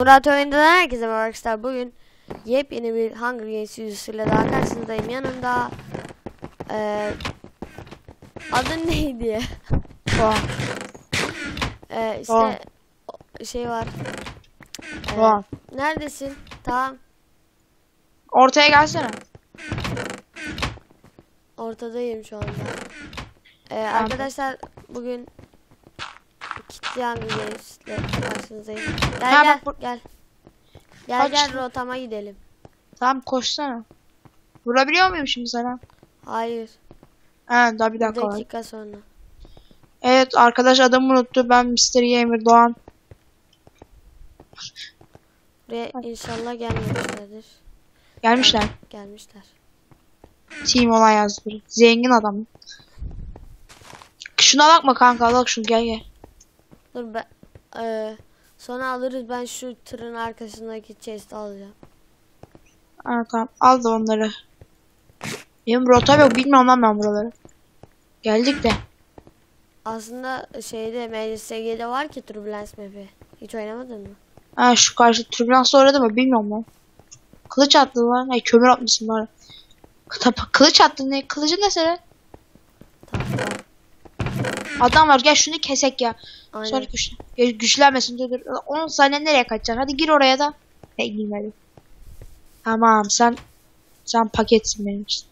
Murat Oyun'dan herkese merhaba arkadaşlar. Bugün yepyeni bir Hunger Games videosuyla daha karşınızdayım. Yanımda eee adın neydi? Doğan. Eee Doğan. işte o- şey var. Eee, Doğan. neredesin? Tamam. Ortaya gelsene. Ortadayım şu anda. Eee, arkadaşlar bugün Games ile karşınızdayım. Gel Ha, gel bak gel. Gel Kaç- gel rotama gidelim. Tamam koşsana. Vurabiliyor muyum şimdi sana? Hayır. Ha daha bir Bir dakika var. dakika sonra. Evet arkadaş adamı unuttu. Ben Mr. Gamer Doğan. Buraya inşallah gelmemişlerdir. Gelmişler. Gelmişler. Team olan yazdı. Zengin adam. Şuna bakma kanka bak şunu gel gel. Dur ben eee, sonra alırız ben şu tırın arkasındaki chest'i alacağım. Ha tamam al da onları. Benim rota yok bilmiyorum lan ben buraları. Geldik de. Aslında şeyde MCSG'de var ki Turbulence map'i. Hiç oynamadın mı? Ha şu karşı türbülans uğradı mı bilmiyorum lan. Kılıç attı lan. Ay kömür atmışsın lan. Kı- Kılıç attın ne? Kılıcı ne senin? Adam var gel şunu kesek ya. Aynen. Sonra güçlü. Ya güçlenmesin dur dur. 10 saniye nereye kaçacaksın? Hadi gir oraya da. Hadi. Tamam sen sen paketsin benim için.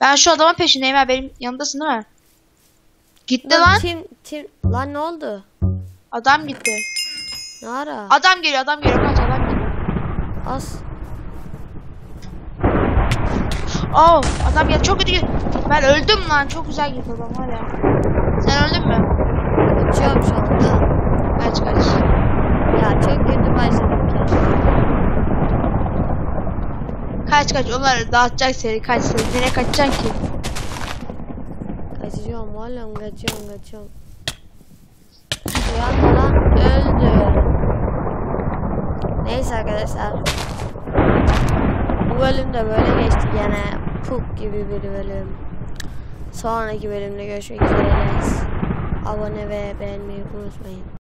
Ben şu adamın peşindeyim ha benim yanındasın değil mi? Gitti Dur, lan. Tim, tim, lan ne oldu? Adam gitti. Ne ara? Adam geliyor adam geliyor kaç adam geliyor. As. Oo adam geldi çok kötü. Ben öldüm lan çok güzel girdi adam var ya. Sen öldün mü? Uçuyorum şu anda. Kaç kaç. Ya çok kötü başladık ya. Kaç kaç onlar dağıtacak seni kaç seni. Nereye kaçacaksın ki? Kaçıyorum oğlum kaçıyorum kaçıyorum. Uyanmadan öldü. Neyse arkadaşlar. Bu bölüm de böyle geçti gene. Puk gibi bir bölüm. Sonraki bölümde görüşmek üzere. Abone ve beğenmeyi unutmayın.